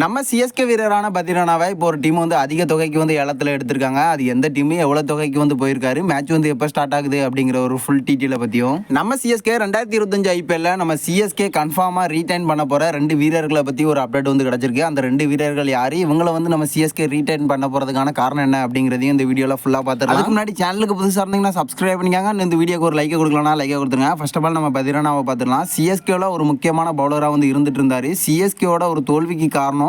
நம்ம சிஎஸ்கே வீரரான பத்ரினாவை இப்போ ஒரு டீம் வந்து அதிக தொகைக்கு வந்து ஏலத்தில் எடுத்திருக்காங்க. அது எந்த டீமும் எவ்வளோ தொகைக்கு வந்து போயிருக்காரு? மேட்ச் வந்து எப்போ ஸ்டார்ட் ஆகுது அப்படிங்கிற ஒரு ஃபுல் டீட்டெயிலை பற்றியும் நம்ம சிஎஸ்கே ரெண்டாயிரத்தி இருபத்தஞ்சு ஐபிஎல்ல நம்ம சிஎஸ்கே கன்ஃபார்மாக ரீடைன் பண்ண போகிற ரெண்டு வீரர்களை பற்றி ஒரு அப்டேட் வந்து கிடச்சிருக்கு. அந்த ரெண்டு வீரர்கள் யார்? இவங்களை வந்து நம்ம சிஎஸ்கே ரீடைன் பண்ண போகிறதுக்கான காரணம் என்ன அப்படிங்கிறதையும் இந்த வீடியோவில் ஃபுல்லாக பார்த்துருக்கோம் அதுக்கு முன்னாடி சேனலுக்கு புதுசாக இருந்தீங்கன்னா சப்ஸ்கிரைப் பண்ணிக்காங்க. இந்த வீடியோக்கு ஒரு லைக்கை கொடுக்கலாம் லைக்கை கொடுத்துருங்க. ஃபர்ஸ்ட் ஆஃப் ஆல் நம்ம பத்ரினாவை பார்த்துக்கலாம் சிஎஸ்கேவில் ஒரு முக்கியமான பவுலராக வந்து இருந்துட்டு இருந்தார். சிஎஸ்கேவோட ஒரு தோல்விக்கு காரணம்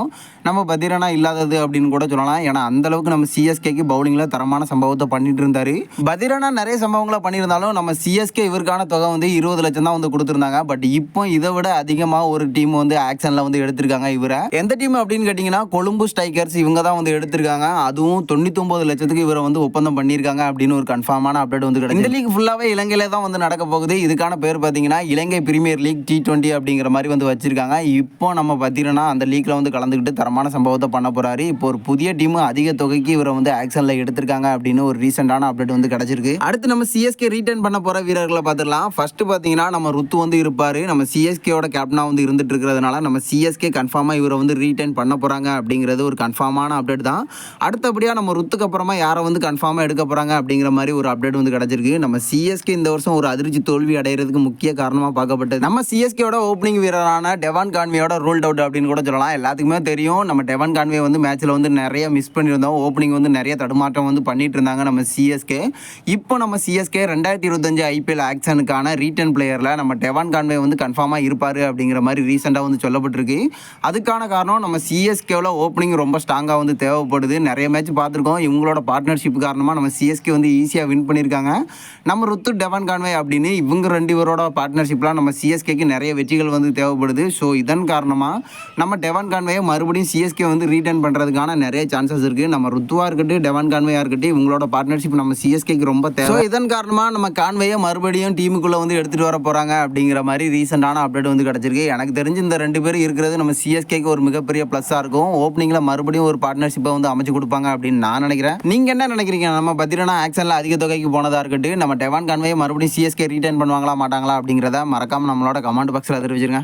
நம்ம பத்திரனா இல்லாதது அப்படின்னு கூட சொல்லலாம். ஏன்னா அந்த அளவுக்கு நம்ம சிஎஸ்கேக்கு பவுலிங்கில் தரமான சம்பவத்தை பண்ணிட்டு இருந்தாரு பத்திரனா நிறைய சம்பவங்களை பண்ணியிருந்தாலும் நம்ம சிஎஸ்கே இவருக்கான தொகை வந்து இருபது லட்சம் தான் வந்து கொடுத்துருந்தாங்க. பட் இப்போ இதை விட அதிகமாக ஒரு டீம் வந்து ஆக்ஷனில் வந்து எடுத்திருக்காங்க இவரை. எந்த டீம் அப்படின்னு கேட்டிங்கன்னா கொழும்பு ஸ்ட்ரைக்கர்ஸ் இவங்க தான் வந்து எடுத்திருக்காங்க. அதுவும் தொண்ணூத்தொம்பது லட்சத்துக்கு இவரை வந்து ஒப்பந்தம் பண்ணியிருக்காங்க அப்படின்னு ஒரு கன்ஃபார்மான அப்டேட் வந்து கிடைக்கும் இந்த லீக் ஃபுல்லாகவே இலங்கையில தான் வந்து நடக்க போகுது. இதுக்கான பேர் பார்த்தீங்கன்னா Ilangai premier league T twenty அப்படிங்கிற மாதிரி வந்து வச்சிருக்காங்க. இப்போ நம்ம பார்த்தீங்கன்னா அந்த லீக்ல வந்து கலந்துக்கிட்டு தரமான சம்பவத்தை பண்ண போறாரு. இப்போ ஒரு புதிய டீம் அதிக தொகைக்கு இவரை வந்து ஆக்ஷன்ல எடுத்திருக்காங்க அப்படின்னு ஒரு ரீசெண்டான அப்டேட் வந்து கிடைச்சிருக்கு. அடுத்து நம்ம சிஎஸ்கே ரீட்டர்ன் பண்ண போற வீரர்களை பார்த்துடலாம். ஃபர்ஸ்ட் பார்த்தீங்கன்னா நம்ம ருத்து வந்து இருப்பாரு. நம்ம சிஎஸ்கேயோட கேப்டனா வந்து இருந்துட்டு இருக்கிறதுனால நம்ம சிஎஸ்கே கன்ஃபார்மாக இவரை வந்து ரீட்டைன் பண்ண போறாங்க அப்படிங்கிறது ஒரு கன்ஃபார்மான அப்டேட் தான். அடுத்தபடியாக நம்ம ருத்துக்கு அப்புறமா யாரை வந்து கன்ஃபார்மாக எடுக்க போறாங்க அப்படிங்கிற மாதிரி ஒரு அப்டேட் வந்து கிடைச்சிருக்கு. நம்ம சிஎஸ்கே இந்த வருஷம் ஒரு அதிர்ச்சி தோல்வி அடைகிறதுக்கு முக்கிய காரணமாக பார்க்கப்பட்டது. நம்ம சிஎஸ்கேயோட ஓப்பனிங் வீரரான டெவான் கான்வியோட ரூல்ட் அவுட் அப்படின்னு கூட சொல்லலாம். எல்லாத்துக்குமே தெரியும். நம்ம டெவன் கான்வே வந்து மேட்ச்சில் வந்து நிறைய மிஸ் பண்ணியிருந்தோம். ஓப்பனிங் வந்து நிறைய தடுமாற்றம் வந்து பண்ணிட்டு இருந்தாங்க நம்ம சிஎஸ்கே இப்போ நம்ம சிஎஸ்கே ரெண்டாயிரத்தி இருபத்தஞ்சு ஐபிஎல் ஆக்ஷனுக்கான ரீட்டன் பிளேயரில் நம்ம டெவான் கான்வே வந்து கன்ஃபார்மாக இருப்பார் அப்படிங்கிற மாதிரி ரீசெண்டாக வந்து சொல்லப்பட்டிருக்கு. அதுக்கான காரணம் நம்ம சிஎஸ்கேவில் ஓப்பனிங் ரொம்ப ஸ்ட்ராங்காக வந்து தேவைப்படுது. நிறைய மேட்ச் பார்த்துருக்கோம். இவங்களோட பார்ட்னர்ஷிப் காரணமாக நம்ம சிஎஸ்கே வந்து ஈஸியாக வின் பண்ணியிருக்காங்க. நம்ம ருத்து டெவன் கான்வே அப்படின்னு இவங்க ரெண்டு பேரோட பார்ட்னர்ஷிப்லாம் நம்ம சிஎஸ்கேக்கு நிறைய வெற்றிகள் வந்து தேவைப்படுது. ஸோ இதன் காரணமாக நம்ம டெவன் கான்வே மறுபடியும் சிஎஸ்கே வந்து ரீட்டர்ன் பண்ணுறதுக்கான நிறைய சான்சஸ் இருக்குது நம்ம ருத்துவா இருக்கட்டும் டெவன் கான்வையாக இருக்கட்டும் இவங்களோட பார்ட்னர்ஷிப் நம்ம சிஎஸ்கேக்கு ரொம்ப தேவை. இதன் காரணமாக நம்ம கான்வேயை மறுபடியும் டீமுக்குள்ளே வந்து எடுத்துகிட்டு வர போகிறாங்க அப்படிங்கிற மாதிரி ரீசெண்டான அப்டேட் வந்து கிடச்சிருக்கு. எனக்கு தெரிஞ்சு இந்த ரெண்டு பேரும் இருக்கிறது நம்ம சிஎஸ்கேக்கு ஒரு மிகப்பெரிய ப்ளஸ்ஸாக இருக்கும். ஓப்பனிங்கில் மறுபடியும் ஒரு பார்ட்னர்ஷிப்பை வந்து அமைச்சு கொடுப்பாங்க அப்படின்னு நான் நினைக்கிறேன். நீங்கள் என்ன நினைக்கிறீங்க? நம்ம பத்திரனா ஆக்ஷனில் அதிக தொகைக்கு போனதாக இருக்கட்டும் நம்ம டெவான் கான்வே மறுபடியும் சிஎஸ்கே ரீட்டர்ன் பண்ணுவாங்களா மாட்டாங்களா அப்படிங்கிறத மறக்காமல் நம்மளோட கமெண்ட் பாக்ஸில் தெரிவிச்சிருங்க.